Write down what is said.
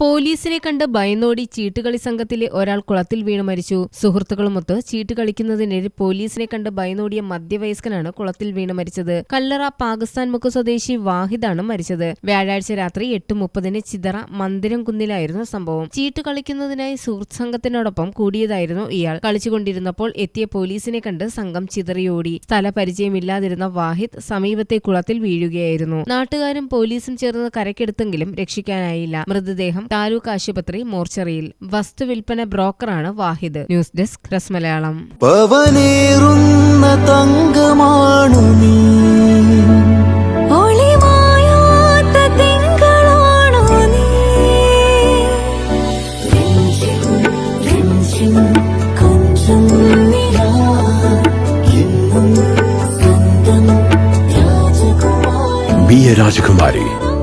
പോലീസിനെ കണ്ട് ഭയന്നോടി ചീട്ടുകളി സംഘത്തിലെ ഒരാൾ കുളത്തിൽ വീണ് മരിച്ചു. സുഹൃത്തുക്കളുമൊത്ത് ചീട്ട് കളിക്കുന്നതിനിടെ പോലീസിനെ കണ്ട് ഭയന്നോടിയ മധ്യവയസ്കനാണ് കുളത്തിൽ വീണ് മരിച്ചത്. കല്ലറ പാകിസ്ഥാൻ മുക്ക് സ്വദേശി വാഹിദാണ് മരിച്ചത്. വ്യാഴാഴ്ച രാത്രി എട്ട് മുപ്പതിന് ചിതറ മന്ദിരം കുന്നിലായിരുന്നു സംഭവം. ചീട്ട് കളിക്കുന്നതിനായി സുഹൃത്ത് സംഘത്തിനോടൊപ്പം കൂടിയതായിരുന്നു ഇയാൾ. കളിച്ചുകൊണ്ടിരുന്നപ്പോൾ എത്തിയ പോലീസിനെ കണ്ട് സംഘം ചിതറിയോടി. സ്ഥലപരിചയമില്ലാതിരുന്ന വാഹിദ് സമീപത്തെ കുളത്തിൽ വീഴുകയായിരുന്നു. നാട്ടുകാരും പോലീസും ചേർന്ന് കരക്കെടുത്തെങ്കിലും രക്ഷിക്കാനായില്ല. മൃതദേഹം താലൂക്ക് ആശുപത്രി മോർച്ചറിയിൽ വസ്തുവിൽപ്പന ബ്രോക്കറാണ് Wahid. News desk press Malayalam പവനേറുന്ന തങ്കമാണു നീ. രാജകുമാരി